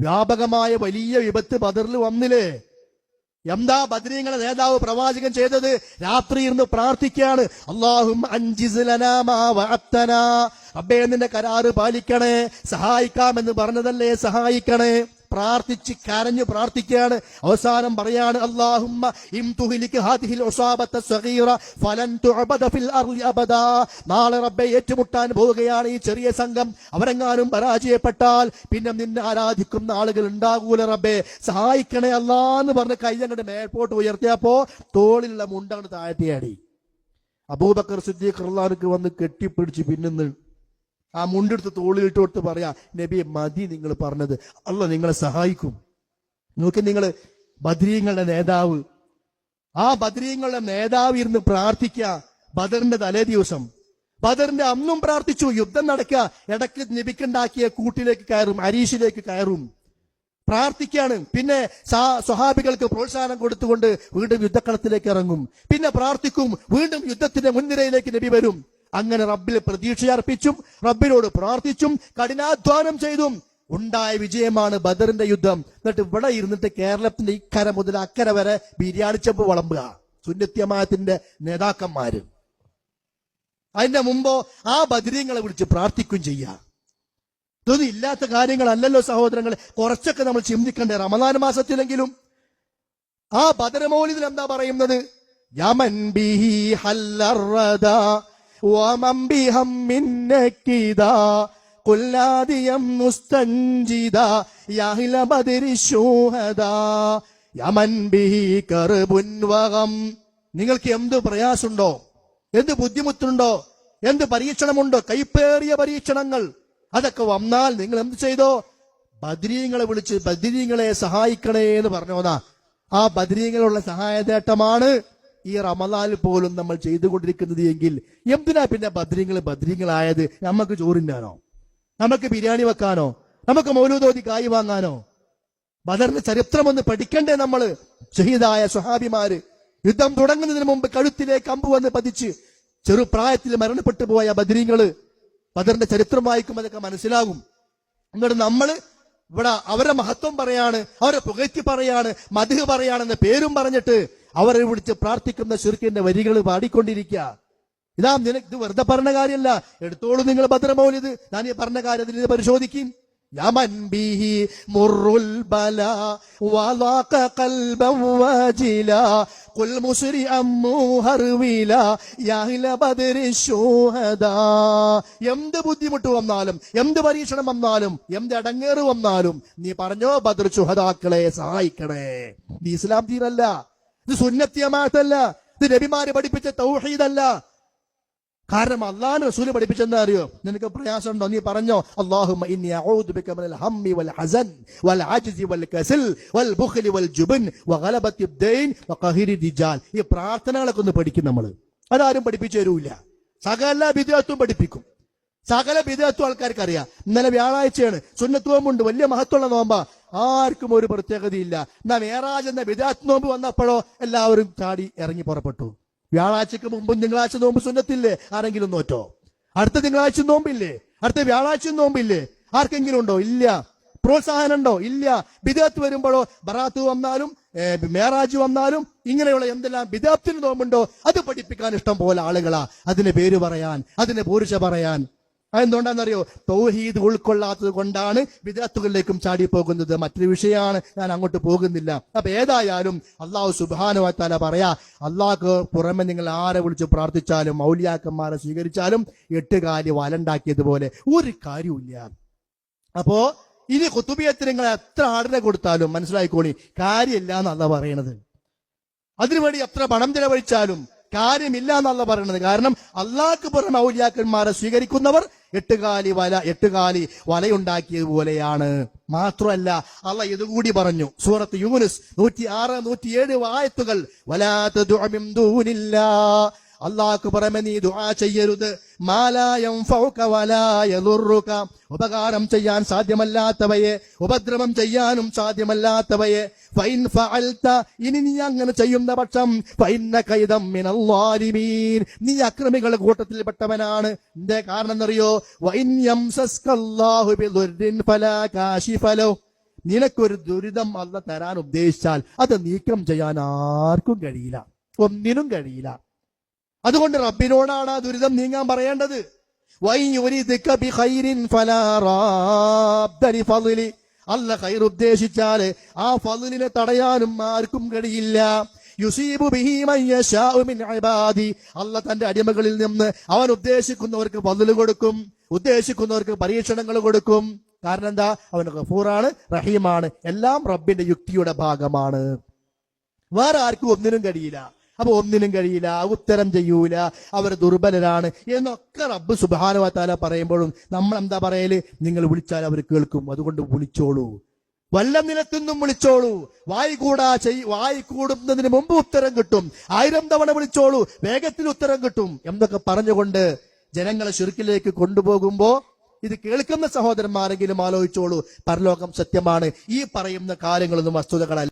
വ്യാപകമായ വലിയ വിപത്ത് ബദറിൽ വന്നില്ലേ? എന്താ ബദ്രീങ്ങളെ നേതാവ് പ്രവാചകൻ ചെയ്തത്? രാത്രി ഇരുന്ന് പ്രാർത്ഥിക്കുകയാണ്. അള്ളാഹും അബ്ബേ നിന്റെ കരാറ് പാലിക്കണേ. സഹായിക്കാമെന്ന് പറഞ്ഞതല്ലേ സഹായിക്കണേ? പ്രാർത്ഥിച്ച് കരഞ്ഞു പ്രാർത്ഥിക്കുകയാണ്. അവസാനം പറയാണ് ഏറ്റുമുട്ടാൻ പോവുകയാണ് ഈ ചെറിയ സംഘം. അവരെങ്ങാനും പരാജയപ്പെട്ടാൽ പിന്നെ നിന്നെ ആരാധിക്കുന്ന ആളുകൾ ഉണ്ടാകൂല റബ്ബെ. സഹായിക്കണേ അല്ലാന്ന് പറഞ്ഞ് കൈ അങ്ങോട്ട് മേൽപോട്ട് ഉയർത്തിയപ്പോ തോളിലുള്ള മുണ്ടങ്ങോട്ട് താഴ്ത്തിയാടി അബൂബക്കർ സിദ്ദീഖ് അള്ളാഹുക്ക് വന്ന് കെട്ടിപ്പിടിച്ച് പിന്നുന്നു ആ മുണ്ടെടുത്ത് തോളിലിട്ട് തൊട്ട് പറയാ നബി മതി നിങ്ങൾ പറഞ്ഞത്. അല്ല നിങ്ങളെ സഹായിക്കും. നോക്കി നിങ്ങൾ ബദ്രീങ്ങളുടെ നേതാവ്. ആ ബദ്രീങ്ങളുടെ നേതാവ് ഇരുന്ന് പ്രാർത്ഥിക്കുക ബദറിന്റെ തലേ ദിവസം. ബദറിന്റെ അന്നും പ്രാർത്ഥിച്ചു യുദ്ധം നടക്ക ഇടയ്ക്ക് നബിക്കുണ്ടാക്കിയ കൂട്ടിലേക്ക് കയറും അരീഷിലേക്ക് കയറും. പ്രാർത്ഥിക്കാണ്. പിന്നെ സ്വഹാബികൾക്ക് പ്രോത്സാഹനം കൊടുത്തുകൊണ്ട് വീണ്ടും യുദ്ധക്കളത്തിലേക്ക് ഇറങ്ങും. പിന്നെ പ്രാർത്ഥിക്കും വീണ്ടും യുദ്ധത്തിന്റെ മുൻനിരയിലേക്ക് നബി വരും. അങ്ങനെ റബ്ബിൽ പ്രതീക്ഷ അർപ്പിച്ചും റബ്ബിനോട് പ്രാർത്ഥിച്ചും കഠിനാധ്വാനം ചെയ്തും ഉണ്ടായ വിജയമാണ് ബദറിന്റെ യുദ്ധം. എന്നിട്ട് ഇവിടെ ഇരുന്നിട്ട് കേരളത്തിന്റെ ഇക്കര മുതൽ അക്കര വരെ ബിരിയാണി ചെമ്പ് വളമ്പുക. സുന്നത്യമായത്തിന്റെ നേതാക്കന്മാര്. അതിന്റെ മുമ്പോ ആ ബദരീങ്ങളെ വിളിച്ച് പ്രാർത്ഥിക്കും ചെയ്യുക. ഇതൊന്നും ഇല്ലാത്ത കാര്യങ്ങളല്ലല്ലോ സഹോദരങ്ങളെ. കുറച്ചൊക്കെ നമ്മൾ ചിന്തിക്കണ്ടേ. റമദാൻ മാസത്തിലെങ്കിലും. ആ ബദരമൗലിദിൽ എന്താ പറയുന്നത്? യമൻ ബിഹി ഹല്ലറദ യാഹില ബദരി ശൂഹദ യമൻ ബിഹി കർബുൻ വഗം നിങ്ങൾക്ക് എന്ത് പ്രയാസമുണ്ടോ? എന്ത് ബുദ്ധിമുട്ടുണ്ടോ? എന്ത് പരീക്ഷണമുണ്ടോ? കൈപ്പേറിയ പരീക്ഷണങ്ങൾ. അതൊക്കെ വന്നാൽ നിങ്ങൾ എന്ത് ചെയ്തോ? ബദ്രീങ്ങളെ വിളിച്ച് ബദ്രീങ്ങളെ സഹായിക്കണേ എന്ന് പറഞ്ഞോന്നാ. ആ ബദ്രീങ്ങളുള്ള സഹായതേട്ടമാണ് ഈ റമദാനിൽ പോലും നമ്മൾ ചെയ്തുകൊണ്ടിരിക്കുന്നത് എങ്കിൽ എന്തിനാ പിന്നെ ബദ്രീങ്ങൾ ബദ്രീങ്ങളായത്? നമുക്ക് ചോറിന്നാനോ നമുക്ക് ബിരിയാണി വെക്കാനോ? നമുക്ക് മൗലൂദോതി കായ് വാങ്ങാനോ? ബദറിന്റെ ചരിത്രം ഒന്ന് പഠിക്കണ്ടേ നമ്മൾ ഷഹീദായ സുഹാബിമാര് യുദ്ധം തുടങ്ങുന്നതിന് മുമ്പ് കഴുത്തിലേക്ക് അമ്പ് വന്ന് പതിച്ച് ചെറുപ്രായത്തിൽ മരണപ്പെട്ടു പോയ ബദരീങ്ങൾ ബദറിന്റെ ചരിത്രം വായിക്കുമ്പോൾ അതൊക്കെ മനസ്സിലാകും. എന്നിട്ട് നമ്മൾ ഇവിടെ അവരെ മഹത്വം പറയാണ് അവരെ പുകഴ്ത്തി പറയാണ് മധു പറയാണെന്ന് പേരും പറഞ്ഞിട്ട് അവരെ വിളിച്ച് പ്രാർത്ഥിക്കുന്ന ശുർക്കിന്റെ വരികൾ പാടിക്കൊണ്ടിരിക്കുക. ഇതാ നിനക്ക് ഇത് വെറുതെ പറഞ്ഞ കാര്യമല്ല. എടുത്തോളൂ നിങ്ങൾ ഭദ്രമൗലിത് ഞാൻ ഈ പറഞ്ഞ കാര്യത്തിൽ ഇത് പരിശോധിക്കും. യമൻ ബിഹി മുറുൽ ബല വലാക ഖൽബൻ വജില ഖുൽ മുസ്രിഅം മുഹർവില യാഹില ബദരി ശുഹദാ. എന്ത് ബുദ്ധിമുട്ട് വന്നാലും എന്ത് പരീക്ഷണം വന്നാലും എന്ത് അടങ്ങേറ് വന്നാലും നീ പറഞ്ഞോ ബദർ ശുഹദാക്കളെ സഹായിക്കണേ. നീ ഇസ്ലാം ദീനല്ല. ഇത് സുന്നത്യമാറ്റല്ല ഇത് നബിമാര് പഠിപ്പിച്ച തൗഹീദല്ല. കാരണം അള്ളാഹ് റസൂൽ പഠിപ്പിച്ചെന്താ അറിയോ? നിനക്ക് പ്രയാസമുണ്ടോ? നീ പറഞ്ഞോ അല്ലാഹുമ്മ ഇന്നി അഊദു ബിക മിനൽ ഹമ്മി വൽ ഹസൻ വൽ വൽ കസൽ വൽ വൽ ജുബൻ ഈ പ്രാർത്ഥനകളൊക്കെ ഒന്ന് പഠിക്കും നമ്മൾ അതാരും പഠിപ്പിച്ചു തരൂല. സകല വിദ്യാർത്ഥവും പഠിപ്പിക്കും. സകല വിദേഹത്വം ആൾക്കാർക്ക് അറിയാം ഇന്നലെ വ്യാഴാഴ്ചയാണ്. സുന്നത്വമുണ്ട് വലിയ മഹത്വമുള്ള നോമ്പ. ആർക്കും ഒരു പ്രത്യേകതയില്ല. എന്നാ മേറാജ് എന്ന വിദാത് നോമ്പ് വന്നപ്പോഴോ എല്ലാവരും ചാടി ഇറങ്ങി പുറപ്പെട്ടു. വ്യാഴാഴ്ചക്ക് മുമ്പും തിങ്കളാഴ്ച നോമ്പ് സുന്നത്തില്ലേ? ആരെങ്കിലും നോറ്റോ? അടുത്ത തിങ്കളാഴ്ച നോമ്പില്ലേ? അടുത്ത വ്യാഴാഴ്ച നോമ്പില്ലേ? ആർക്കെങ്കിലും ഉണ്ടോ? ഇല്ല. പ്രോത്സാഹനം ഉണ്ടോ ഇല്ല. ബിദാത്ത് വരുമ്പോഴോ ബറാത്ത് വന്നാലും മേറാജ് വന്നാലും ഇങ്ങനെയുള്ള എന്തെല്ലാം ബിദാത്തിന് നോമ്പുണ്ടോ? അത് പഠിപ്പിക്കാൻ ഇഷ്ടം പോലെ ആളുകളാ. അതിന് പേര് പറയാൻ അതിന് പൂരുഷ പറയാൻ. അതെന്തുകൊണ്ടാണെന്നറിയോ? തൗഹീദ് ഉൾക്കൊള്ളാത്തത് കൊണ്ടാണ് വിദഗ്ധകളിലേക്കും ചാടി പോകുന്നത് മറ്റൊരു വിഷയമാണ് ഞാൻ അങ്ങോട്ട് പോകുന്നില്ല. അപ്പൊ ഏതായാലും അള്ളാഹു സുബാനുവാത്താല പറയാ അള്ളാഹ്ക്ക് പുറമെ നിങ്ങൾ ആരെ വിളിച്ച് പ്രാർത്ഥിച്ചാലും മൗലിയാക്കന്മാരെ സ്വീകരിച്ചാലും എട്ട് എട്ടുകാലി വലണ്ടാക്കിയതുപോലെ ഒരു കാര്യമില്ല അപ്പോ ഇനി കുത്തുബിയത്തിന് നിങ്ങൾ എത്ര ആടിനെ കൊടുത്താലും മനസ്സിലായിക്കോണി കാര്യമില്ല എന്നല്ല പറയണത്. അതിനുവേണ്ടി എത്ര പണം ചെലവഴിച്ചാലും കാര്യമില്ല എന്നല്ല പറയണത്. കാരണം അള്ളാഹ്ക്ക് പുറമെ ഔലിയാക്കന്മാരെ സ്വീകരിക്കുന്നവർ എട്ടുകാലി വല എട്ടുകാലി വലയുണ്ടാക്കിയതുപോലെയാണ് മാത്രമല്ല അള്ള ഇതുകൂടി പറഞ്ഞു. സൂറത്ത് യൂനുസ് നൂറ്റി ആറ് നൂറ്റിയേഴ് വായത്തുകൾ വലാത്ത അള്ളാഹ്ക്ക് പുറമെ നീ ദുആ ചെയ്യരുത്. മാലായം ഉപകാരം ചെയ്യാൻ സാധ്യമല്ലാത്തവയെ ഉപദ്രവം ചെയ്യാനും സാധ്യമല്ലാത്തവയെ ഇനി നീ അങ്ങനെ ചെയ്യുന്ന പക്ഷം നീ അക്രമികളുടെ കൂട്ടത്തിൽപ്പെട്ടവനാണ് എന്തേ കാരണം എന്നറിയോ? നിനക്കൊരു ദുരിതം അല്ല തരാൻ ഉദ്ദേശിച്ചാൽ അത് നീക്കം ചെയ്യാൻ ആർക്കും കഴിയില്ല. ഒന്നിനും കഴിയില്ല. അതുകൊണ്ട് റബ്ബിനോടാണ് ആ ദുരിതം നീങ്ങാൻ പറയേണ്ടത്. വൈ യുരിദ്ക അല്ല ഖൈർ ഉദ്ദേശിച്ചാൽ ആ ഫലിനെ തടയാനും ആർക്കും കഴിയില്ല. യുസീബു അല്ല തന്റെ അടിമകളിൽ നിന്ന് അവൻ ഉദ്ദേശിക്കുന്നവർക്ക് ഫضل കൊടുക്കും ഉദ്ദേശിക്കുന്നവർക്ക് പരീക്ഷണങ്ങൾ കൊടുക്കും. കാരണം എന്താ? അവൻ ഗഫൂറാണ് റഹീമാണ്. എല്ലാം റബ്ബിന്റെ യുക്തിയുടെ ഭാഗമാണ്. വേറെ ആർക്കും ഒന്നിനും കഴിയില്ല. അപ്പൊ ഒന്നിനും കഴിയില്ല ഉത്തരം ചെയ്യൂല അവർ ദുർബലരാണ് എന്നൊക്കെ റബ്ബ് സുബാനുവാത്താല പറയുമ്പോഴും നമ്മൾ എന്താ പറയൽ? നിങ്ങൾ വിളിച്ചാൽ അവർ കേൾക്കും. അതുകൊണ്ട് വിളിച്ചോളൂ. വല്ല നിലത്തുനിന്നും വിളിച്ചോളൂ. വായി കൂടാ ചെയ് വായി കൂടുന്നതിന് മുമ്പ് ഉത്തരം കിട്ടും. ആയിരം തവണ വിളിച്ചോളൂ വേഗത്തിൽ ഉത്തരം കിട്ടും എന്നൊക്കെ പറഞ്ഞുകൊണ്ട് ജനങ്ങളെ ചുരുക്കിലേക്ക് കൊണ്ടുപോകുമ്പോ ഇത് കേൾക്കുന്ന സഹോദരന്മാരെങ്കിലും ആലോചിച്ചോളൂ. പരലോകം സത്യമാണ്. ഈ പറയുന്ന കാര്യങ്ങളൊന്നും വസ്തുതകളല്ല.